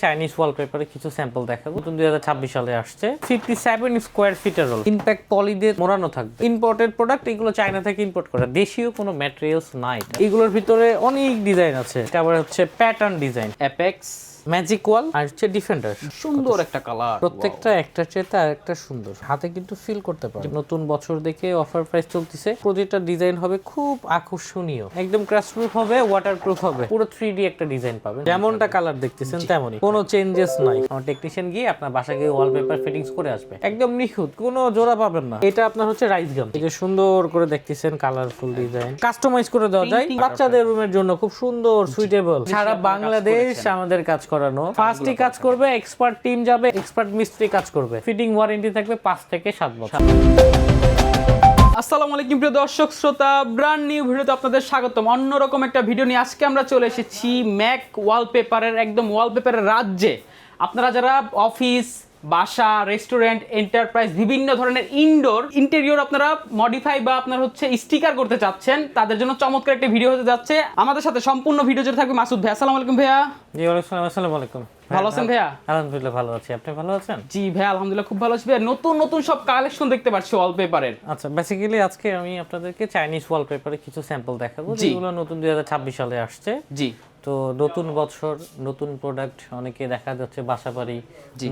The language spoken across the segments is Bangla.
চাইনিজ ওয়ালপেপারে কিছু স্যাম্পল দেখাবো নতুন দুই হাজার ছাব্বিশ সালে আসছে। ফিফটি সেভেন স্কোয়ার ফিটের রোল ইম্প্যাক্ট পলি দিয়ে মোড়ানো থাকবে। ইম্পোর্টেড প্রোডাক্ট এগুলো চাইনা থেকে ইম্পোর্ট করা। দেশীয় কোনো ম্যাটেরিয়ালস নাই। এগুলোর ভিতরে অনেক ডিজাইন আছে। তারপরে হচ্ছে pattern design apex magic wall আর হচ্ছে ডিফেন্ডার সুন্দর একটা কালার প্রত্যেকটা একটা চেয়ে আর একটা সুন্দর। হাতে কিন্তু ফিল করতে পারে। নতুন বছর দেখে অফার প্রাইস চলতেছে। প্রতিটা ডিজাইন হবে খুব আকর্ষণীয়। একদম ক্র্যাশ প্রুফ হবে ওয়াটার প্রুফ হবে। পুরো থ্রি একটা ডিজাইন পাবেন। যেমনটা কালার দেখতেছেন তেমনই। কোনো চেঞ্জেস নাই। আমার টেকনিশিয়ান গিয়ে আপনার বাসা গিয়ে ওয়ালপেপার ফিটিংস করে আসবে। একদম নিখুঁত কোনো জোড়া পাবেন না। এটা আপনার হচ্ছে রাইস গাম এই যে সুন্দর করে দেখতেছেন কালারফুল ডিজাইন কাস্টমাইজ করে দেওয়া যায়। বাচ্চাদের রুমের জন্য খুব সুন্দর সুইটেবল সারা বাংলাদেশ আমাদের কাজ করানো ফার্স্টই কাজ করবে এক্সপার্ট টিম যাবে এক্সপার্ট মিস্ত্রি কাজ করবে। ফিটিং ওয়ারেন্টি থাকবে পাঁচ থেকে সাত বছর। আসসালামু আলাইকুম প্রিয় দর্শক শ্রোতা ব্র্যান্ড নিউ ভিডিওতে আপনাদের স্বাগতম। অন্যরকম একটা ভিডিও নিয়ে আজকে আমরা চলে এসেছি ম্যাক ওয়ালপেপারের একদম ওয়ালপেপারের রাজ্যে। আপনারা যারা অফিস বাসা রেস্টুরেন্ট এন্টারপ্রাইজ বিভিন্ন ধরনের ইনডোর ইন্টেরিয়র আপনারা মডিফাই বা আপনার হচ্ছে স্টিকার করতে চাচ্ছেন তাদের জন্য চমৎকার একটা ভিডিও হতে যাচ্ছে। আমাদের সাথে সম্পূর্ণ ভিডিও জুড়ে থাকবে মাসুদ ভাই। আসসালামু আলাইকুম ভাইয়া। জি ওয়ালাইকুম আসসালাম আসসালামু আলাইকুম। ভালো আছেন ভাইয়া? আলহামদুলিল্লাহ ভালো আছি। আপনি ভালো আছেন? জি ভাই আলহামদুলিল্লাহ খুব ভালো আছি ভাইয়া। নতুন নতুন সব কালেকশন দেখতে পাচ্ছি ওয়ালপেপারের আচ্ছা বেসিক্যালি আজকে আমি আপনাদেরকে চাইনিজ ওয়ালপেপারে কিছু স্যাম্পল দেখাবো। যেগুলো নতুন দুই হাজার ছাব্বিশ সালে আসছে। জি। তো নতুন বছর নতুন প্রোডাক্ট অনেকে দেখা যাচ্ছে বাসা বাড়ি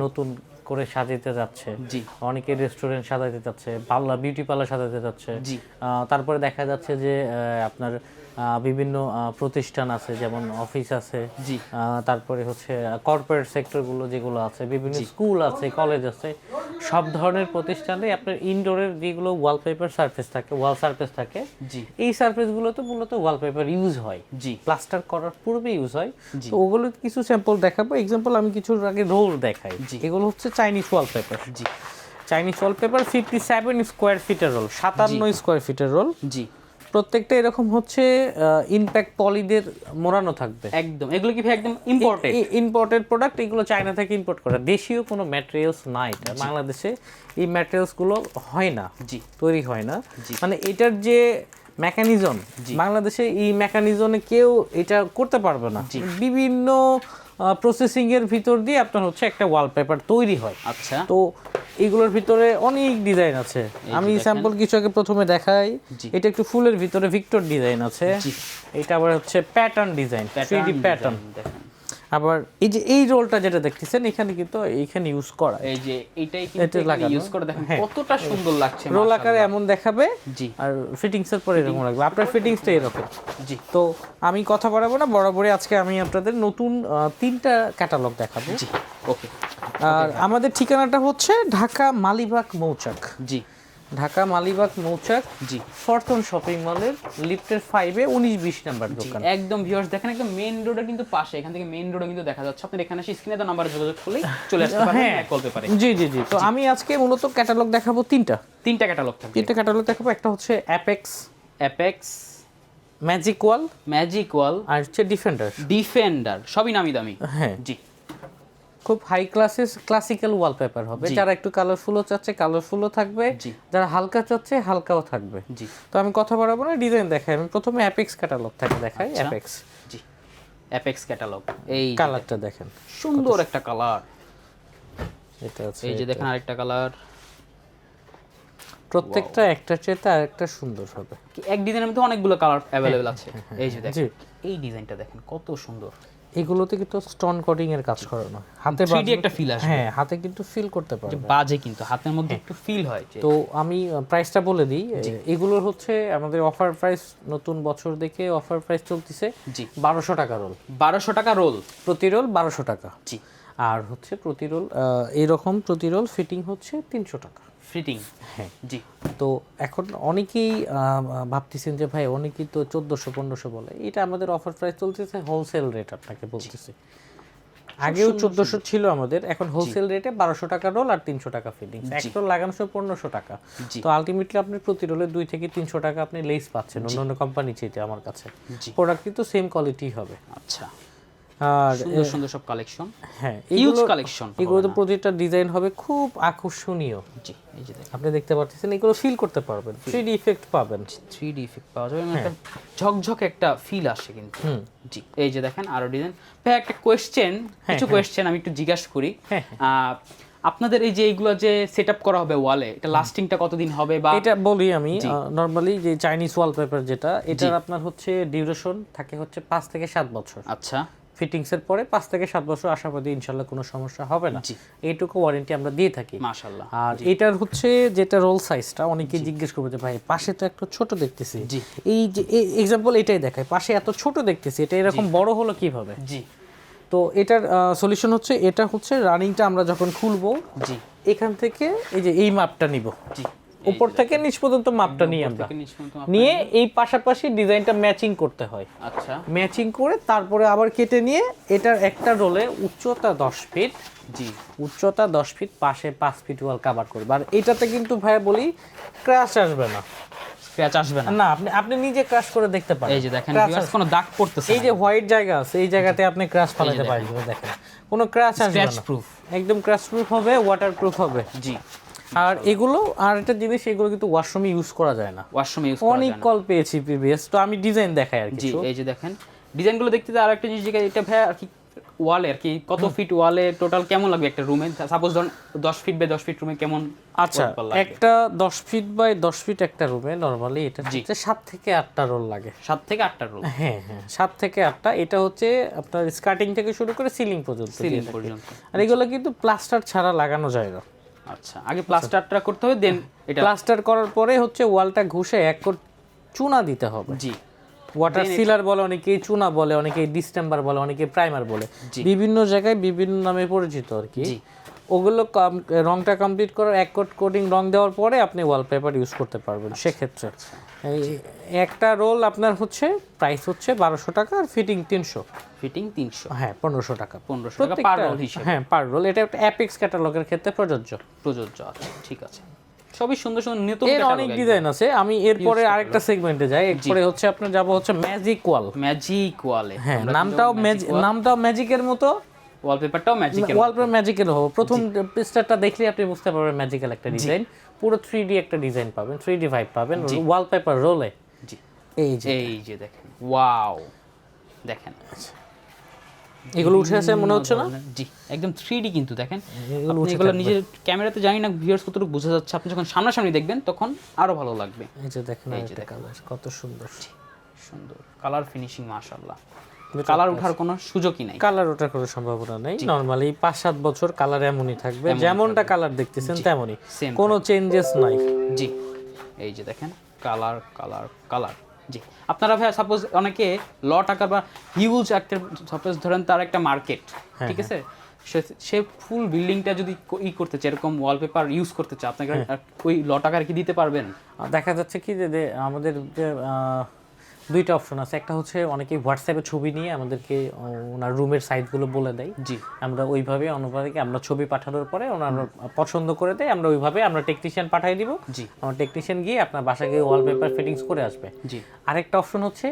নতুন করে সাজাইতে যাচ্ছে। জি। অনেকে রেস্টুরেন্ট সাজাইতে যাচ্ছে পাল্লা বিউটি পার্লার সাজাইতে যাচ্ছে। আহ, তারপরে দেখা যাচ্ছে যে আহ, আপনার বিভিন্ন প্রতিষ্ঠান আছে যেমন অফিস আছে জি। তারপরে হচ্ছে কর্পোরেট সেক্টরগুলো যেগুলো আছে বিভিন্ন স্কুল আছে কলেজ আছে সব ধরনের প্রতিষ্ঠানে আপনার ইনডোরের যেগুলো ওয়ালপেপার সারফেস থাকে ওয়াল সারফেস থাকে জি। এই সারফেসগুলোতে মূলত ওয়ালপেপার ইউজ হয়। জি। প্লাস্টার করার পূর্বে ইউজ হয়। তো ওগুলো কিছু স্যাম্পল দেখাবো। এক্সাম্পল আমি কিছু আগে রোল দেখাই। এগুলো হচ্ছে চাইনিজ ওয়ালপেপার জি। Chinese wallpaper fifty seven square ফিটের রোল সাতান্ন স্কোয়ার ফিটের রোল জি। প্রত্যেকটা এরকম হচ্ছে ইনপ্যাক্ট পলিদের মোড়ানো থাকবে। একদম। এগুলো কি একদম ইম্পর্টেন্ট ইম্পোর্টেড প্রোডাক্ট এগুলো চায়না থেকে ইম্পোর্ট করা। দেশীয় কোনো ম্যাটেরিয়ালস নাই বাংলাদেশে এই ম্যাটেরিয়ালসগুলো হয় না। জি। তৈরি হয় না। মানে এটার যে মেকানিজম বাংলাদেশে এই মেকানিজমে কেউ এটা করতে পারবে না। বিভিন্ন প্রসেসিং এর ভিতর দিয়ে আপনার হচ্ছে একটা ওয়ালপেপার তৈরি হয়। আচ্ছা। তো এগুলোর ভিতরে অনেক ডিজাইন আছে। আমি স্যাম্পল কিছু আগে প্রথমে দেখাই। এটা একটু ফুলের ভিতরে ভিক্টর ডিজাইন আছে। এটা আবার হচ্ছে প্যাটার্ন ডিজাইন থ্রি প্যাটার্ন আবার এই যে এই রোলটা যেটা দেখতেছেন এখানে কিন্তু এইখানে ইউজ করা এই যে এটাই কিন্তু। ইউজ করে। দেখেন হ্যাঁ। কতটা সুন্দর লাগছে রোল আকারে এমন দেখাবে জি। আর ফিটিংস এর পরে এরকম রাখবে আপনার ফিটিংসটা এরকম। জি। তো আমি কথা বাড়াবো না বরাবরই আজকে আমি আপনাদের নতুন তিনটা ক্যাটালগ দেখাবো। জি ওকে। আর আমাদের ঠিকানাটা হচ্ছে ঢাকা মালিবাগ মৌচাক। জি। ঢাকা মালিবাগ মৌচাক জি। ফরতন শপিং মলের লিফটের ফাইভে উনিশ বিশ নাম্বার দোকান। একদম ভিউয়ার্স দেখেন একদম মেইন রোডের কিন্তু পাশে এখান থেকে মেইন রোডে কিন্তু দেখা যাচ্ছে। আপনার এখানে স্ক্রিনে তো নাম্বারে যোগাযোগ করলেই চলে আসতে পারবেন হ্যাঁ। কলতে পারে জি জি জি। তো আমি আজকে মূলত ক্যাটালগ দেখাবো তিনটা। তিনটা ক্যাটালগ থাকবে। তিনটা ক্যাটালগ দেখাবো। একটা হচ্ছে apex apex magic wall magic wall আর হচ্ছে ডিফেন্ডার ডিফেন্ডার সবই নামি দামি। হ্যাঁ। জি। খুব হাই ক্লাসেস ক্লাসিক্যাল ওয়ালপেপার হবে। যারা একটু কালারফুলও চাচ্ছে কালারফুলও থাকবে। যারা হালকা চাচ্ছে হালকাও থাকবে। জি। তো আমি কথা বাড়াবো না ডিজাইন দেখাই। আমি প্রথমে অ্যাপেক্স ক্যাটালগ থাকে দেখাই আচ্ছা। অ্যাপেক্স জি। অ্যাপেক্স ক্যাটালগ এই কালারটা দেখেন। সুন্দর একটা কালার এটা আছে এই যে দেখেন আরেকটা কালার প্রত্যেকটা একটা চেয়ে আর একটা সুন্দর হবে। এক ডিজাইনের মধ্যে অনেকগুলো কালার অ্যাভেলেবেল আছে। এই যে দেখেন। এই ডিজাইনটা দেখেন কত সুন্দর। এগুলোতে কিন্তু স্টোন কোটিং এর কাজ করানো হয়। হাতে 3D একটা feel আসবে। হ্যাঁ হাতে কিন্তু ফিল করতে পারবে। বাজে কিন্তু হাতের মধ্যে একটু ফিল হয় তো আমি প্রাইসটা বলে দিই। এগুলোর হচ্ছে আমাদের অফার প্রাইস নতুন বছর দেখে অফার প্রাইস চলতেছে জি। বারোশো টাকা রোল বারোশো টাকা রোল প্রতি রোল বারোশো টাকা। জি। আর হচ্ছে প্রতি রোল এইরকম প্রতি রোল ফিটিং হচ্ছে তিনশো টাকা। ফিটিং হ্যাঁ। জি। তো এখন অনেকেই ভাবতেছেন যে ভাই অনেকেই তো চোদ্দোশো পনেরোশো বলে। এটা আমাদের অফার প্রাইস চলতেছে হোলসেল রেট আপনাকে বলতেছি। আগেও চোদ্দোশো ছিল আমাদের এখন হোলসেল রেটে বারোশো টাকা রোল আর তিনশো টাকা ফিটিং এক রোল লাগানো সময় পনেরোশো টাকা। তো আলটিমেটলি আপনি প্রতি রোলে দুই থেকে তিনশো টাকা আপনি লেস পাচ্ছেন অন্য অন্য কোম্পানি চেয়ে আমার কাছে। প্রোডাক্ট কিন্তু সেম কোয়ালিটি হবে। আচ্ছা। আর সুন্দর সুন্দর সব কালেকশন হ্যাঁ হিউজ কালেকশন এগুলো তো ডিজাইন হবে খুব আকর্ষণীয়। জি এই যে দেখেন। আপনি দেখতে পাচ্ছেন এগুলো ফিল করতে পারবেন থ্রি ডি ইফেক্ট পাবেন। থ্রি ডি ইফেক্ট পাওয়া যাবে একটা ঝকঝক একটা ফিল আসে কিন্তু। জি এই যে দেখেন আরও ডিজাইন ভাই একটা কোয়েশ্চেন কিছু কোয়েশ্চেন আমি একটু জিজ্ঞাসা করি। হ্যাঁ, আপনাদের এই যে এইগুলো যে সেট আপ করা হবে ওয়ালে এটা লাস্টিংটা কতদিন হবে বা এটা বলি আমি নর্মালি যে চাইনিজ ওয়ালপেপার যেটা এটার আপনার হচ্ছে ডিউরেশন থাকে হচ্ছে পাঁচ থেকে সাত বছর। আচ্ছা। ফিটিংস এর পরে পাঁচ থেকে সাত বছর আশাবাদী ইনশাল্লাহ কোনো সমস্যা হবে না। এইটুকু ওয়ারেন্টি আমরা দিয়ে থাকি। মাশাল্লাহ আর এটার হচ্ছে যেটা রোল সাইজটা অনেকে জিজ্ঞেস করবে যে ভাই পাশে তো একটু ছোট দেখতেছি। জি। এই যে এক্সাম্পল এটাই দেখায় পাশে এত ছোট দেখতেছি এটা এরকম বড় হলো কীভাবে? জি। তো এটার সলিউশন হচ্ছে এটা হচ্ছে রানিংটা আমরা যখন খুলবো জি। এখান থেকে এই যে এই মাপটা নিব। জি। উপর থেকে নিচ পর্যন্ত মাপটা নিই আমরা। নিয়ে এই পাশাপাশি ডিজাইনটা ম্যাচিং করতে হয়। আচ্ছা। ম্যাচিং করে তারপরে আবার কেটে নিয়ে এটার একটা রোলে উচ্চতা দশ ফিট জি। উচ্চতা দশ ফিট পাশে পাঁচ ফিট ওয়াল কাভার করবে। আর এটাতে কিন্তু ভাই বলি ক্র্যাশ আসবে না। স্ক্র্যাচ আসবে না। না আপনি আপনি নিজে ক্র্যাশ করে দেখতে পারেন। এই যে দেখেন আসবে। কোনো দাগ পড়তেছে এই যে হোয়াইট জায়গা আছে এই জায়গাতে আপনি ক্র্যাশ ফালাতে পারেন। দেখেন কোনো ক্র্যাশ আসবে স্ক্র্যাচ না প্রুফ একদম ক্র্যাশ প্রুফ হবে ওয়াটার প্রুফ হবে। জি। আর এগুলো আর একটা জিনিস এগুলো কিন্তু ওয়াশরুমে ইউজ করা যায় না। ওয়াশরুমে ইউজ অনেক কল পেয়েছি প্রিভিয়াস তো আমি ডিজাইন দেখাই আর জি এই যে দেখেন। ডিজাইনগুলো দেখতে আর একটা জিনিস জিজ্ঞাসা এটা ভাই আর কি ওয়ালে আর কি কত ফিট ওয়ালে টোটাল কেমন লাগবে একটা রুমে সাপোজ ধরুন দশ ফিট বাই দশ ফিট রুমে কেমন আচ্ছা একটা দশ ফিট বাই দশ ফিট একটা রুমে নর্মালি এটা হচ্ছে সাত থেকে আটটা রোল লাগে। সাত থেকে আটটা রুম হ্যাঁ হ্যাঁ সাত থেকে আটটা এটা হচ্ছে আপনার স্কার্টিং থেকে শুরু করে সিলিং পর্যন্ত সিলিং। পর্যন্ত। আর এগুলো কিন্তু প্লাস্টার ছাড়া লাগানো যায় না। আচ্ছা আগে প্লাস্টারটা করতে হবে দেন এটা প্লাস্টার করার পরে হচ্ছে ওয়ালটা ঘুষে এক কোট চুনা দিতে হবে। জি। ওয়াটার সিলার বলে অনেকে চুনা বলে অনেকে ডিস্টেম্বার বলে অনেকে প্রাইমার বলে। বিভিন্ন জায়গায় বিভিন্ন নামে পরিচিত আর কি। জি। ওগুলো কাম- রংটা কমপ্লিট করার এক কোট কোটিং রং দেওয়ার পরে আপনি ওয়ালপেপার ইউজ করতে পারবেন সেক্ষেত্রে। এই একটা রোল আপনার হচ্ছে প্রাইস হচ্ছে বারোশো টাকা আর ফিটিং তিনশো। ফিটিং তিনশো। হ্যাঁ পনেরোশো টাকা। পনেরোশো টাকা পার রোল হিসেবে। হ্যাঁ পার রোল এটা একটা অ্যাপেক্স ক্যাটালগের ক্ষেত্রে প্রযোজ্য। প্রযোজ্য আছে ঠিক আছে। সবই সুন্দর সুন্দর নতুন এর অনেক ডিজাইন আছে। আমি এরপরে আরেকটা সেগমেন্টে যাই। এরপরে হচ্ছে আপনার যাব হচ্ছে ম্যাজিক ওয়াল ম্যাজিক ওয়ালে হ্যাঁ নামটাও ম্যাজিক নামটাও ম্যাজিকের মতো। ওয়ালপেপারটাও ম্যাজিক ওয়ালপেপার ম্যাজিক্যাল হবে। প্রথম পিকচারটা দেখলে আপনি বুঝতে পারবেন ম্যাজিক্যাল একটা ডিজাইন পুরো থ্রি ডি একটা ডিজাইন পাবেন থ্রি ডি ভাইব পাবেন। ওয়ালপেপার রোলে জি। এই যে এই যে দেখেন। ওয়াও দেখেন। এগুলো উঠে আছে মনে হচ্ছে না? জি একদম থ্রি কিন্তু দেখেন। এগুলো নিজের ক্যামেরাতে জানি না ভিউয়ার্স কতটুকু বোঝা যাচ্ছে। আপনি যখন সামনাসামনি দেখবেন তখন আরও ভালো লাগবে। এই যে দেখেন একটা কালার কত সুন্দর। সুন্দর। কালার ফিনিশিং মাশাআল্লাহ। কালার ওঠার কোনো সুযোগই নাই। কালার ওঠার কোনো সম্ভাবনা নেই। নর্মালি পাঁচ সাত বছর কালার এমনই থাকবে। যেমনটা কালার দেখতেছেন তেমনই। কোনো চেঞ্জেস নাই। জি এই যে দেখেন কালার কালার কালার জি আপনারা ভাই সাপোজ অনেকে ল টাকা বা হিউজ একটা সাপোজ ধরেন তার একটা মার্কেট হ্যাঁ, ঠিক আছে? সে- ফুল বিল্ডিংটা যদি ই করতে চায় এরকম ওয়ালপেপার ইউজ করতে চায় আপনাকে হ্যাঁ। ওই ল টাকার কি দিতে পারবেন? দেখা যাচ্ছে কি যে আমাদের দুইটা অপশন আছে। একটা হচ্ছে অনেকেই হোয়াটসঅ্যাপে ছবি নিয়ে আমাদেরকে ওনার রুমের সাইজগুলো বলে দেয়। জি। আমরা ওইভাবে অনুপাতিকে আমরা ছবি পাঠানোর পরে ওনারা পছন্দ করে দেয় আমরা ওইভাবে আমরা টেকনিশিয়ান পাঠিয়ে দিব। জি। আমার টেকনিশিয়ান গিয়ে আপনার গিয়ে ওয়ালপেপার ফিটিংস করে আসবে। জি। আরেকটা অপশন হচ্ছে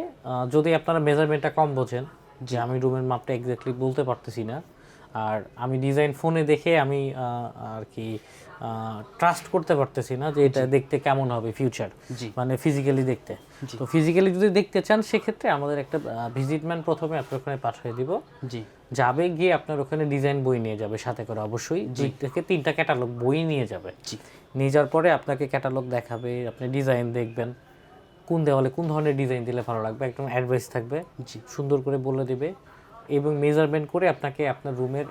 যদি আপনারা মেজারমেন্টটা কম বোঝেন যে আমি রুমের মাপটা এক্স্যাক্টলি বলতে পারতেছি না আর আমি ডিজাইন ফোনে দেখে আমি আর কি ট্রাস্ট করতে পারতেছি না যে এটা দেখতে কেমন হবে ফিউচার জি। মানে ফিজিক্যালি দেখতে। তো ফিজিক্যালি যদি দেখতে চান সেক্ষেত্রে আমাদের একটা ভিজিটম্যান প্রথমে আপনার ওখানে পাঠিয়ে দিব। জি। যাবে গিয়ে আপনার ওখানে ডিজাইন বই নিয়ে যাবে সাথে করে অবশ্যই। দুই থেকে তিনটা ক্যাটালগ বই নিয়ে যাবে। জি। নিয়ে যাওয়ার পরে আপনাকে ক্যাটালগ দেখাবে আপনি ডিজাইন দেখবেন। কোন দেওয়ালে কোন ধরনের ডিজাইন দিলে ভালো লাগবে একদম অ্যাডভাইস থাকবে। জি। সুন্দর করে বলে দেবে। এবং মেজারমেন্ট করে আপনাকে আপনার রুমের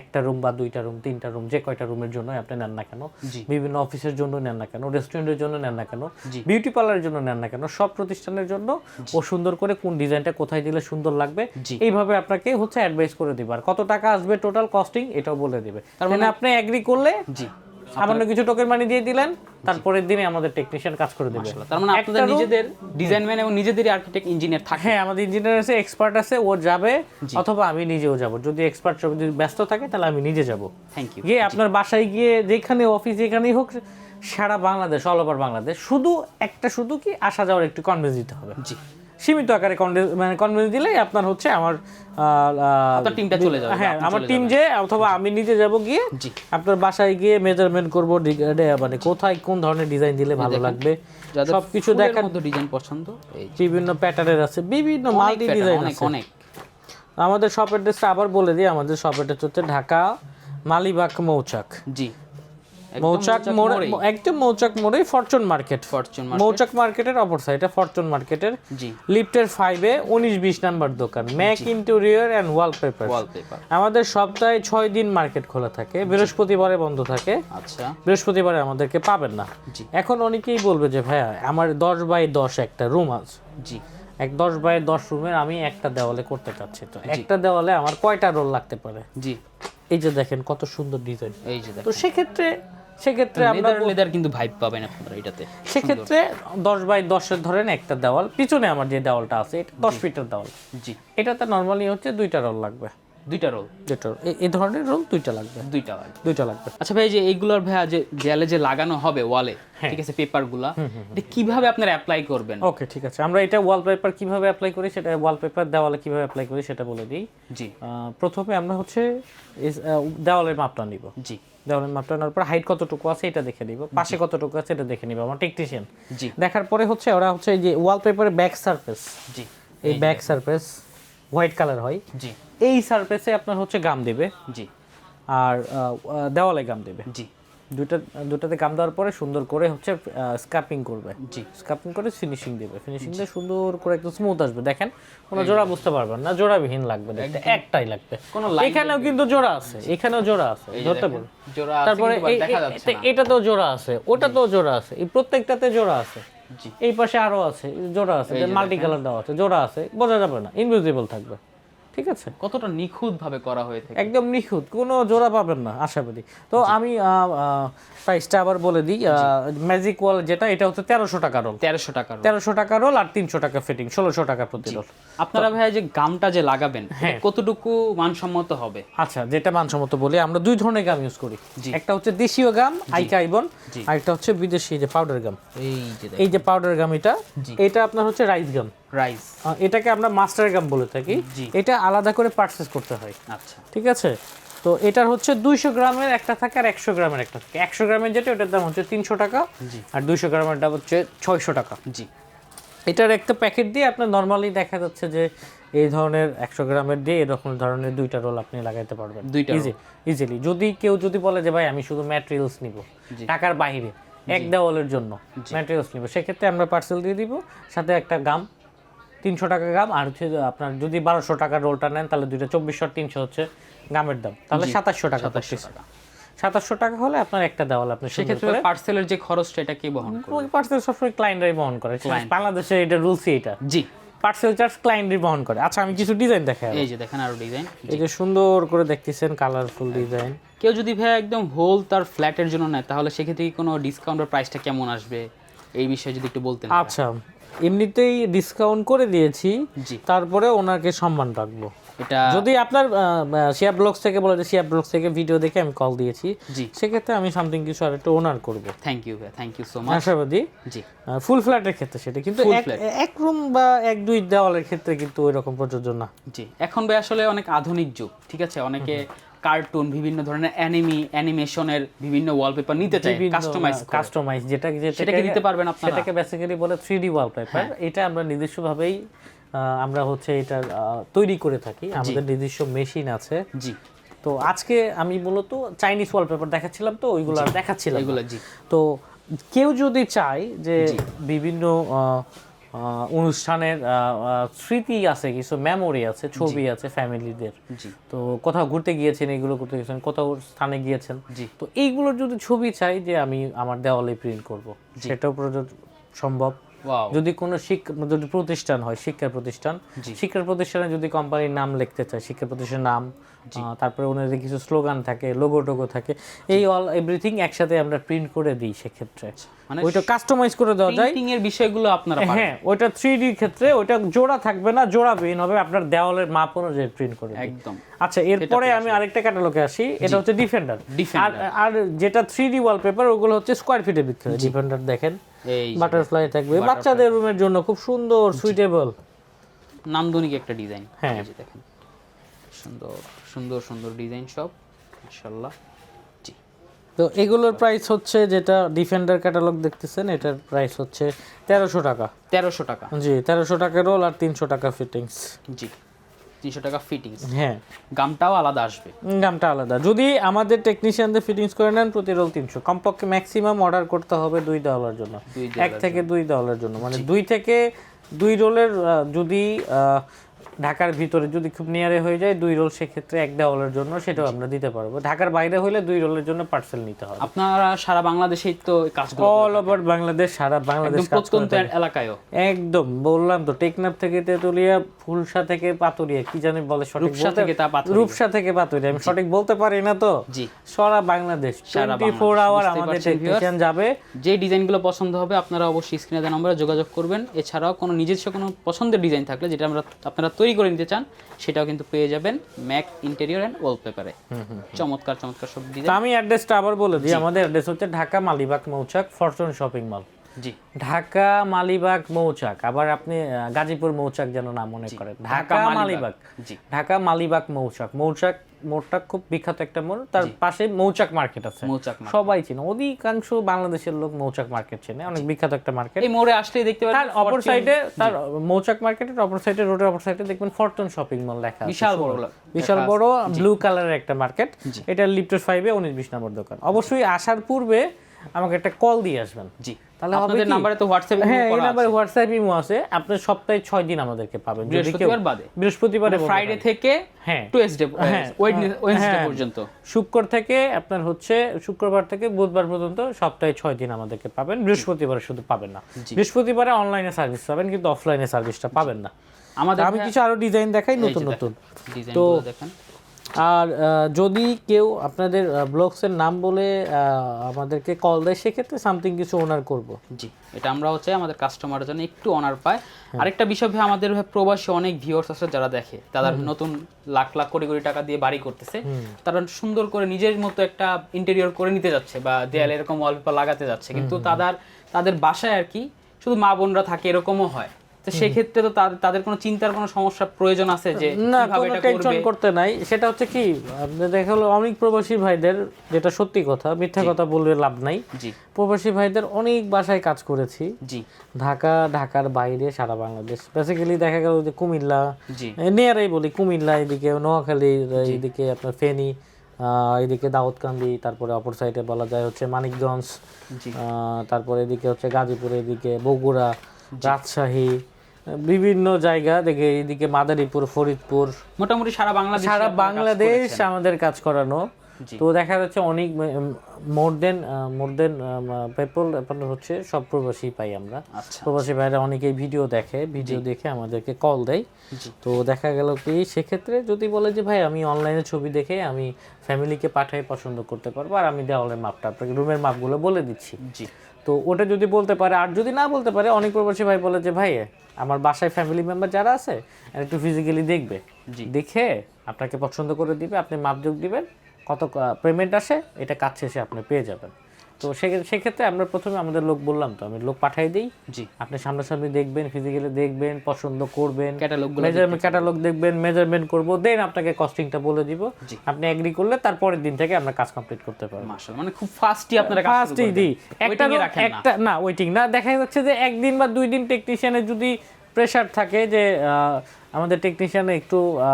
একটা রুম বা দুইটা রুম তিনটা রুম যে কয়টা রুমের জন্য আপনি নেন না কেন? বিভিন্ন অফিসের জন্য নেন না কেন? রেস্টুরেন্টের জন্য নেন না কেন? বিউটি পার্লারের জন্য নেন না কেন? সব প্রতিষ্ঠানের জন্য? ও সুন্দর করে কোন ডিজাইনটা কোথায় দিলে সুন্দর লাগবে। এইভাবে আপনাকে হচ্ছে অ্যাডভাইস করে দিবে। আর কত টাকা আসবে টোটাল কস্টিং এটাও বলে দিবে। তার মানে আপনি এগ্রি করলে জি। সামান্য কিছু টোকেন মানি দিয়ে দিলেন তারপরের দিনে আমাদের টেকনিশিয়ান কাজ করে দেবে। তার মানে আপনাদের নিজেদের ডিজাইন ম্যান এবং নিজেদেরই আর্কিটেক্ট ইঞ্জিনিয়ার থাকে। হ্যাঁ আমাদের ইঞ্জিনিয়ার আছে এক্সপার্ট আছে ও যাবে অথবা আমি নিজেও যাব। যদি এক্সপার্ট যদি ব্যস্ত থাকে তাহলে আমি নিজে যাব। থ্যাংক ইউ গিয়ে আপনার বাসায় গিয়ে যেখানে অফিস যেখানেই হোক সারা বাংলাদেশ অল ওভার বাংলাদেশ শুধু একটা শুধু কি আসা যাওয়ার একটু কনভেন্স দিতে হবে। জি। সীমিত আকারে মানে কনভেন্স দিলেই আপনার হচ্ছে আমার আপনার টিমটা চলে যাবে, হ্যাঁ আমার টিম যে অথবা আমি নিজে যাব গিয়ে আপনার বাসায় গিয়ে মেজারমেন্ট করব মানে কোথায় কোন ধরনের ডিজাইন দিলে ভালো লাগবে সবকিছু ফুলের দেখার মধ্যে ডিজাইন পছন্দ বিভিন্ন প্যাটার্নের আছে বিভিন্ন মাল্টি ডিজাইন আছে। অনেক আমাদের শপ অ্যাড্রেসটা আবার বলে দিই আমাদের শপ অ্যাড্রেস হচ্ছে ঢাকা মালিবাগ মৌচাক। জি। মৌচাক মোড়ে একদম মৌচাক মোড়ে ফরচুন মার্কেট ফরচুন মৌচাক মার্কেটের অপর সাইডে ফরচুন মার্কেটের জি। লিফটের ফাইভে উনিশ বিশ নাম্বার দোকান। Mac interior and wallpaper wallpaper আমাদের সপ্তাহে ছয় দিন মার্কেট খোলা থাকে। বৃহস্পতিবারে বন্ধ থাকে। আচ্ছা। বৃহস্পতিবারে আমাদেরকে পাবেন না। এখন অনেকেই বলবে যে ভাইয়া আমার দশ বাই দশ একটা রুম আছে। জি। এক দশ বাই দশ রুমের আমি একটা দেওয়ালে করতে চাচ্ছি তো। একটা দেওয়ালে আমার কয়টা রোল লাগতে পারে? জি। এই যে দেখেন কত সুন্দর ডিজাইন এই যে তো সেক্ষেত্রে সেক্ষেত্রে আমরা লেদার কিন্তু ভাইব পাবেন আপনারা এটাতে। সেক্ষেত্রে দশ বাই দশের ধরেন একটা দেওয়াল পিছনে আমার যে দেওয়ালটা আছে এটা দশ ফিটের দেওয়াল। জি। এটাতে নর্মালি হচ্ছে দুইটা রোল লাগবে। দুইটা রোল যেটা এই ধরনের রোল দুইটা লাগবে। দুইটা লাগবে। দুইটা লাগবে। আচ্ছা ভাই যে এইগুলোর ভাইয়া যে দেয়ালে যে লাগানো হবে ওয়ালে হ্যাঁ। ঠিক আছে পেপারগুলা এটা কীভাবে আপনারা অ্যাপ্লাই করবেন? ওকে ঠিক আছে। আমরা এটা ওয়ালপেপার কীভাবে অ্যাপ্লাই করি সেটা ওয়ালপেপার দেওয়ালে কীভাবে অ্যাপ্লাই করি সেটা বলে দিই। জি। প্রথমে আমরা হচ্ছে দেওয়ালের মাপটা নিব। জি। দেওয়ালের মাপটা নেওয়ার পর হাইট কতটুকু আছে এটা দেখে নিব। পাশে কতটুকু আছে এটা দেখে নিব আমার টেকনিশিয়ান জি। দেখার পরে হচ্ছে ওরা হচ্ছে যে ওয়ালপেপারের ব্যাক সারফেস জি। এই ব্যাক সারফেস হোয়াইট কালার হয়। জি। এই সারফেসে আপনার হচ্ছে গাম দেবে। জি। আর দেওয়ালে গাম দেবে। জি। দুইটা দুটাতে গাম দেওয়ার পরে সুন্দর করে হচ্ছে স্কাপিং করবে। জি। স্কাপিং করে ফিনিশিং দেবে। ফিনিশিং দিয়ে সুন্দর করে একদম স্মুথ আসবে। দেখেন কোনো জোড়া বুঝতে পারবেন না জোড়াবিহীন লাগবে দেখতে। একটাই লাগবে। কোনো এখানেও কিন্তু জোড়া আছে এখানেও জোড়া আছে ধরতে পারবেন জোড়া আছে তারপরে এটাতেও জোড়া আছে ওটাতেও জোড়া আছে এই প্রত্যেকটাতে জোড়া আছে। জি। এই পাশে আরও আছে জোড়া আছে মাল্টি কালার দেওয়া আছে জোড়া আছে বোঝা যাবে না ইনভিজিবল থাকবে। ঠিক আছে? কতটা নিখুঁত ভাবে করা হয়ে থাকে? একদম নিখুঁত কোনো জোড়া পাবেন না আশাবাদী। তো আমি প্রাইসটা আবার বলে দিই ম্যাজিক ওয়াল যেটা এটা হচ্ছে তেরোশো টাকা রোল তেরোশো টাকা। তেরোশো টাকা রোল আর তিনশো টাকা ফিটিং ষোলোশো টাকা প্রতি রোল আপনারা ভাইয়া যে গামটা যে লাগাবেন হ্যাঁ। কতটুকু মানসম্মত হবে? আচ্ছা যেটা মানসম্মত বলি আমরা দুই ধরনের গাম ইউজ করি। একটা হচ্ছে দেশীয় গাম আইকা আইবন আর একটা হচ্ছে বিদেশি যে পাউডার গাম এই যে এই যে পাউডার গাম এটা এটা আপনার হচ্ছে রাইস গাম রাইস এটাকে আমরা মাস্টার গাম বলে থাকি। এটা আলাদা করে পারচেস করতে হয়। আচ্ছা। ঠিক আছে? তো এটার হচ্ছে দুইশো গ্রামের একটা থাকে আর একশো গ্রামের একটা থাকে। একশো গ্রামের যেটা ওটার দাম হচ্ছে তিনশো টাকা আর দুইশো গ্রামের দাম হচ্ছে ছয়শো টাকা। জি। এটার একটা প্যাকেট দিয়ে আপনার নর্মালি দেখা যাচ্ছে যে এই ধরনের একশো গ্রামের দিয়ে এরকম ধরনের দুইটা রোল আপনি লাগাইতে পারবেন। দুইটা ইজি ইজিলি যদি কেউ যদি বলে যে ভাই আমি শুধু ম্যাটেরিয়ালস নিব টাকার বাইরে এক দেওয়ালের জন্য ম্যাটেরিয়ালস নিব সেক্ষেত্রে আমরা পার্সেল দিয়ে দিব। সাথে একটা গাম তিনশো টাকা গাম আর হচ্ছে আপনার যদি বারোশো টাকার রোলটা নেন তাহলে দুইটা চব্বিশশো আর তিনশো হচ্ছে গামের দাম। তাহলে সাতাশশো টাকা সাতাশশো। টাকা। সাতাশশো টাকা হলে আপনার একটা দেওয়াল আপনি সেক্ষেত্রে পার্সেলের যে খরচটা এটা কে বহন ওই পার্সেল সবসময় ক্লায়েন্টরাই বহন করে। বাংলাদেশে এটা রুলসই এটা। জি। পার্সেল চার্জ ক্লায়েন্টই বহন করে। আচ্ছা আমি কিছু ডিজাইন দেখাই এই যে দেখেন আরও ডিজাইন এই যে সুন্দর করে দেখতেছেন কালারফুল ডিজাইন কেউ যদি ভাই একদম হোল তার ফ্ল্যাটের জন্য নেয় তাহলে সেক্ষেত্রে কি কোনো ডিসকাউন্টের প্রাইসটা কেমন আসবে? এই বিষয়ে যদি একটু বলতেন আচ্ছা এমনিতেই ডিসকাউন্ট করে দিয়েছি তারপরে ওনাকে সম্মান রাখব। এটা যদি আপনার শিয়া ব্লগস থেকে বলে যে শিয়া ব্লগস থেকে ভিডিও দেখে আমি কল দিয়েছি জি। সেক্ষেত্রে আমি সামথিং কিছু আর একটু ওনার করব। থ্যাংক ইউ ভাই থ্যাংক ইউ সো মাচ আশাবাদী? জি। ফুল ফ্ল্যাটের ক্ষেত্রে সেটা কিন্তু এক- এক রুম বা এক দুই দেওয়ালের ক্ষেত্রে কিন্তু ওই রকম প্রযোজ্য না। জি। এখন ভাই আসলে অনেক আধুনিক যুগ ঠিক আছে? অনেকে কার্টুন বিভিন্ন ধরনের অ্যানিমি অ্যানিমেশনের বিভিন্ন ওয়ালপেপার নিতে চায় কাস্টমাইজ কাস্টমাইজ যেটা সেটা কি দিতে পারবেন আপনারা? হ্যাঁ। সেটাকে বেসিক্যালি বলে থ্রি ডি ওয়ালপেপার এটা আমরা নিজস্বভাবেই আহ, আমরা হচ্ছে এটা তৈরি করে থাকি। আমাদের নিজস্ব মেশিন আছে। জি। তো আজকে আমি মূলত চাইনিজ ওয়ালপেপার দেখাচ্ছিলাম তো ওইগুলো দেখাচ্ছিলাম। এগুলো জি। তো কেউ যদি চায় যে বিভিন্ন অনুষ্ঠানের স্মৃতি আছে কিছু মেমোরি আছে ছবি আছে ফ্যামিলিদের তো কোথাও ঘুরতে গিয়েছেন এগুলো করতে গিয়েছেন কোথাও স্থানে গিয়েছেন? তো এইগুলোর যদি ছবি চাই যে আমি আমার দেওয়ালে প্রিন্ট করব সেটাও সম্ভব? যদি কোনো শিক্ষা যদি প্রতিষ্ঠান হয় শিক্ষার প্রতিষ্ঠান শিক্ষা প্রতিষ্ঠানে যদি কোম্পানির নাম লিখতে চায় শিক্ষা প্রতিষ্ঠানের নাম তারপরে ওনাদের কিছু স্লোগান থাকে লোগো টোগো থাকে এই অল এভরিথিং একসাথে আমরা প্রিন্ট করে দিই সেক্ষেত্রে। মানে ওইটা কাস্টমাইজ করে দেওয়া যায়। প্রিন্টিং এর বিষয়গুলো আপনারা পারেন। হ্যাঁ ওইটা থ্রি ডির ক্ষেত্রে ওইটা জোড়া থাকবে না জোড়া বিহীন হবে আপনার দেওয়ালের মাপ অনুযায়ী প্রিন্ট করে। একদম। আচ্ছা এরপরে আমি আরেকটা ক্যাটালগে আসি এটা হচ্ছে ডিফেন্ডার আর আর যেটা থ্রি ডি ওয়ালপেপার ওগুলো হচ্ছে স্কোয়ার ফিটে বিক্রি হয় ডিফেন্ডার দেখেন। বাটারফ্লাই থাকবে। বাচ্চাদের রুমের জন্য খুব সুন্দর সুইটেবল নান্দনিক একটা ডিজাইন হ্যাঁ। দেখেন। সুন্দর সুন্দর সুন্দর ডিজাইন সব। জি। তো এগুলোর প্রাইস হচ্ছে যেটা ডিফেন্ডার ক্যাটালগ দেখতেছেন এটার প্রাইস হচ্ছে তেরোশো টাকা। তেরোশো টাকা। জি তেরোশো টাকা রোল আর তিনশো টাকা ফিটিংস জি। তিনশো টাকা ফিটিংস হ্যাঁ। গামটাও আলাদা আসবে। দামটা আলাদা। যদি আমাদের টেকনিশিয়ানদের ফিটিংস করে নেন প্রতি রোল তিনশো। কমপক্ষে ম্যাক্সিমাম অর্ডার করতে হবে দুই ডলার জন্য। এক থেকে দুই ডলার জন্য। মানে দুই থেকে দুই রোলের যদি আহ, ঢাকার ভিতরে যদি খুব নিয়ারে হয়ে যায় দুই রোল সেক্ষেত্রে এক দেওয়ালের জন্য সেটাও আমরা দিতে পারব। ঢাকার বাইরে হলে দুই রোলের জন্য পার্সেল নিতে হবে। আপনারা সারা বাংলাদেশেই তো কাজগুলো অল ওভার বাংলাদেশ সারা বাংলাদেশ কাজ প্রত্যন্ত এলাকায়ও। একদম বললাম তো টেকনাফ থেকে তেতুলিয়া ফুলসা থেকে পাতুরিয়া কি জানি বলে সঠিক রূপসা থেকে তা রূপসা থেকে পাতুরিয়া আমি সঠিক বলতে পারি না তো? জি। সারা বাংলাদেশ সারা টোয়েন্টি ফোর বাংলাদেশ, আওয়ার আমাদের টেকনিশিয়ান যাবে। যে ডিজাইনগুলো পছন্দ হবে আপনারা অবশ্যই স্ক্রিনে দেওয়া নম্বরে যোগাযোগ করবেন। এছাড়াও কোনো নিজস্ব কোনো পছন্দের ডিজাইন থাকলে যেটা আমরা আপনারা তৈরি করে নিতে চান সেটাও কিন্তু পেয়ে যাবেন ম্যাক ইন্টেরিয়র অ্যান্ড ওয়ালপেপারে। চমৎকার চমৎকার সব ডিজাইন আমি অ্যাড্রেসটা আবার বলে দিই আমাদের অ্যাড্রেস হচ্ছে Dhaka Malibagh Mouchak Fortune shopping mall. জি। ঢাকা মালিবাগ মৌচাক। আবার আপনি গাজীপুর মৌচাক যেন না মনে করেন। ঢাকা মালিবাগ। জি। ঢাকা মালিবাগ মৌচাক। মৌচাক মোড়টা খুব বিখ্যাত একটা মোড়। তার পাশে মৌচাক মার্কেট আছে। মৌচাক সবাই চেনে। অধিকাংশ বাংলাদেশের লোক মৌচাক মার্কেট চেনে। অনেক বিখ্যাত একটা মার্কেট। এই মোড়ে আসলেই দেখতে তার পারেন অপর সাইডে তার মৌচাক মার্কেটের অপর সাইডে রোডের অপর সাইডে দেখবেন ফরচুন শপিং মল লেখা বিশাল বড় বিশাল বড় ব্লু কালারের একটা মার্কেট। এটা লিফটের ফাইভে উনিশ বিশ নম্বর দোকান। অবশ্যই আসার পূর্বে আমাকে একটা কল দিয়ে আসবেন। জি। তাহলে আপনাদের নাম্বারে তো হোয়াটসঅ্যাপে হ্যাঁ এই নাম্বারে হোয়াটসঅ্যাপ ইমো আছে। আপনি সপ্তাহে ছয় দিন আমাদেরকে পাবেন। বৃহস্পতিবার বাদে। বৃহস্পতিবারে ফ্রাইডে থেকে হ্যাঁ। টুয়েসডে হ্যাঁ, ওয়েডনেসডে হ্যাঁ। পর্যন্ত। শুক্র থেকে আপনার হচ্ছে শুক্রবার থেকে বুধবার পর্যন্ত সপ্তাহে ছয় দিন আমাদেরকে পাবেন। বৃহস্পতিবারে শুধু পাবেন না। বৃহস্পতিবারে অনলাইনে সার্ভিস পাবেন কিন্তু অফলাইনে সার্ভিসটা পাবেন না। আমাদের আমি কিছু আরও ডিজাইন দেখাই নতুন নতুন। ডিজাইনগুলো দেখেন। আর যদি কেউ আপনাদের ব্লগসের নাম বলে আমাদেরকে কল দেয় সেক্ষেত্রে সামথিং কিছু ওনার করব। জি এটা আমরা হচ্ছে আমাদের কাস্টমারের জন্য একটু অনার পাই হ্যাঁ। আরেকটা বিষয় ভাই আমাদের প্রবাসী অনেক ভিউয়ার্স আছে যারা দেখে। তারা নতুন লাখ লাখ কোটি কোটি টাকা দিয়ে বাড়ি করতেছে। তারা সুন্দর করে নিজের মতো একটা ইন্টেরিয়র করে নিতে যাচ্ছে বা দেয়ালে এরকম ওয়ালপেপার লাগাতে যাচ্ছে। কিন্তু তাদের তাদের বাসায় আর কি শুধু মা বোনরা থাকে এরকমও হয়। তো সেক্ষেত্রে তো তাদের- তাদের কোনো চিন্তার কোনো সমস্যা প্রয়োজন আছে যে না কোনো টেনশন করতে নাই। সেটা হচ্ছে কি আপনি দেখা হলো অনেক প্রবাসী ভাইদের যেটা সত্যি কথা মিথ্যা কথা বললে লাভ নাই। প্রবাসী ভাইদের অনেক বাসায় কাজ করেছি। ঢাকা ঢাকার বাইরে সারা বাংলাদেশ। বেসিক্যালি দেখা গেল যে কুমিল্লা নিয়ারাই বলি কুমিল্লা এদিকে নোয়াখালী এদিকে আপনার ফেনী আহ, এদিকে দাউদকান্দি তারপরে অপর সাইডে বলা যায় হচ্ছে মানিকগঞ্জ তারপরে এদিকে হচ্ছে গাজীপুর এদিকে বগুড়া রাজশাহী বিভিন্ন জায়গা দেখে এদিকে মাদারীপুর ফরিদপুর মোটামুটি সারা বাংলাদেশ সারা বাংলাদেশ আমাদের কাজ করানো। তো দেখা যাচ্ছে অনেক মোর দেন মোর দেন পেপল আপনার হচ্ছে সব প্রবাসী পাই আমরা। আচ্ছা প্রবাসী ভাইরা অনেকেই ভিডিও দেখে ভিডিও দেখে আমাদেরকে কল দেয়। তো দেখা গেল কি সেক্ষেত্রে যদি বলে যে ভাই আমি অনলাইনে ছবি দেখে আমি ফ্যামিলিকে পাঠাই পছন্দ করতে পারব আর আমি দেওয়ালের মাপটা আপনাকে রুমের মাপগুলো বলে দিচ্ছি। তো ওটা যদি বলতে পারে আর যদি না বলতে পারে অনেক প্রবাসী ভাই বলে যে ভাই আমার বাসায় ফ্যামিলি মেম্বার যারা আছে একটু ফিজিক্যালি দেখবে। দেখে আপনাকে পছন্দ করে দিবে আপনি মাপযোগ দিবেন কত পেমেন্ট আসে এটা কাজ শেষে আপনি পেয়ে যাবেন। তো সেক্ষেত্রে আমরা প্রথমে আমাদের লোক বললাম তো আমি লোক পাঠাই দিই। জি। আপনি সামনাসামনি দেখবেন ফিজিক্যালি দেখবেন পছন্দ করবেন। ক্যাটালগুলো মেজারমেন্ট ক্যাটালগ দেখবেন মেজারমেন্ট করব দেন আপনাকে কস্টিংটা বলে দিব। আপনি এগ্রি করলে তারপরের দিন থেকে আমরা কাজ কমপ্লিট করতে পারব। মাশাআল্লাহ মানে খুব ফাস্টই আপনারা কাজ শুরু ফার্স্টই দিই একটা। একটা না ওয়েটিং না। দেখা যাচ্ছে যে একদিন বা দুই দিন টেকনিশিয়ানের যদি প্রেশার থাকে যে আমাদের টেকনিশিয়ান একটু আহ,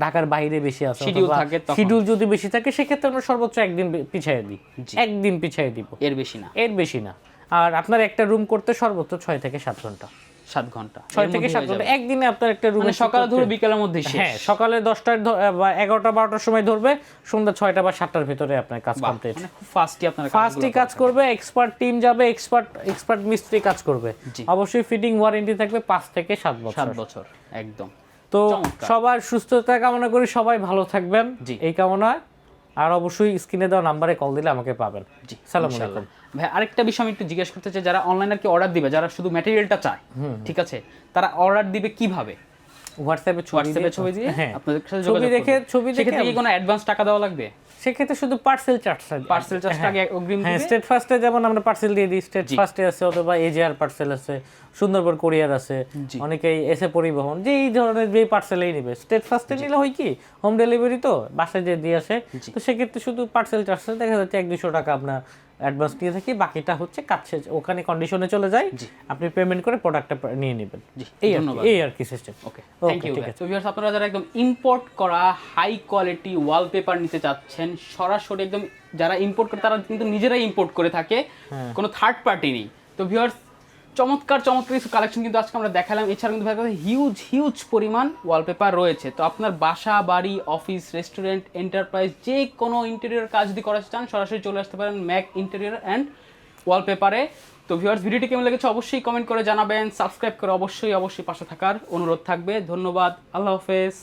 ঢাকার বাইরে বেশি আছে শিডিউল থাকে তখন। শিডিউল যদি বেশি থাকে সেক্ষেত্রে আমরা সর্বোচ্চ একদিন পিছিয়ে দিই। একদিন পিছিয়ে দিব। এর বেশি না। এর বেশি না। আর আপনার একটা রুম করতে সর্বোচ্চ ছয় থেকে সাত ঘণ্টা। সাত ঘণ্টা। ছয় থেকে সাত ঘণ্টা। একদিনে আপনার একটা রুম মানে সকালে ধরে বিকেলের মধ্যে হ্যাঁ সকালে দশটার বা এগারোটা বারোটার সময় ধরবে সন্ধ্যা ছয়টা বা সাতটার ভিতরে আপনার কাজ কমপ্লিট মানে খুব ফাস্টই ফার্স্টই কাজ করবে এক্সপার্ট টিম যাবে এক্সপার্ট এক্সপার্ট মিস্ত্রি কাজ করবে। অবশ্যই ফিটিং ওয়ারেন্টি থাকবে পাঁচ থেকে সাত বছর। সাত বছর একদম। তো সবার সুস্থতা কামনা করি সবাই ভালো থাকবেন। এই কামনা আর অবশ্যই স্ক্রিনে দেওয়া নাম্বারে কল দিলে আমাকে পাবেন। জি সালাম আলাইকুম। ভাই আরেকটা বিষয় আমি একটু জিজ্ঞেস করতে চাই যারা অনলাইনে আর কি অর্ডার দিবে যারা শুধু ম্যাটেরিয়ালটা চায় ঠিক আছে? তারা অর্ডার দিবে কীভাবে? হোয়াটসঅ্যাপে ছবি হোয়াটসঅ্যাপে দিয়ে- ছবি দিয়ে হ্যাঁ। আপনাদের সাথে ছবি দেখে ছবি দেখে কি কোনো অ্যাডভান্স টাকা দেওয়া লাগবে? সেক্ষেত্রে শুধু পার্সেল চার্জ পার্সেল চার্জটা আগে অগ্রিম হ্যাঁ স্টেট ফার্স্টে যেমন আমরা পার্সেল দিয়ে দিই স্টেট ফার্স্টে আছে অথবা এজিআর পার্সেল আছে সুন্দরবন কোরিয়ার আছে অনেকেই এসে পরিবহন যে এই ধরনের যে পার্সেলেই নেবে। স্টেট ফার্স্টে নিলে হয় কি হোম ডেলিভারি তো বাসায় যে দিয়ে আসে তো সেক্ষেত্রে শুধু পার্সেল চার্জ দেখা যাচ্ছে এক দুশো টাকা আপনার অ্যাডভান্স নিয়ে থাকি বাকিটা হচ্ছে কাজ শেষ। ওখানে কন্ডিশনে চলে যায় আপনি পেমেন্ট করে প্রোডাক্টটা নিয়ে নেবেন। এই। এই আর কি সিস্টেম ওকে থ্যাংক ইউ তো ভিউয়ার্স আপনারা যারা একদম ইম্পোর্ট করা হাই কোয়ালিটি ওয়ালপেপার নিতে চাচ্ছেন সরাসরি একদম যারা ইম্পোর্ট করে তারা কিন্তু নিজেরাই ইম্পোর্ট করে থাকে। হ্যাঁ। কোনো থার্ড পার্টি নেই। তো ভিউয়ার্স চমৎকার চমৎকার কিছু কালেকশন কিন্তু আজকে আমরা দেখালাম। এছাড়া কিন্তু ভাইয়ের কাছে হিউজ হিউজ পরিমাণ ওয়ালপেপার রয়েছে। তো আপনার বাসা, বাড়ি অফিস রেস্টুরেন্ট এন্টারপ্রাইজ যে কোনো ইন্টেরিয়র কাজ যদি করাতে চান, সরাসরি চলে আসতে পারেন ম্যাক ইন্টেরিয়র অ্যান্ড ওয়ালপেপারে তো ভিউয়ার্স ভিডিওটি কেমন লেগেছে অবশ্যই কমেন্ট করে জানাবেন। সাবস্ক্রাইব করে অবশ্যই অবশ্যই পাশে থাকার অনুরোধ থাকবে। ধন্যবাদ। আল্লাহ হাফেজ।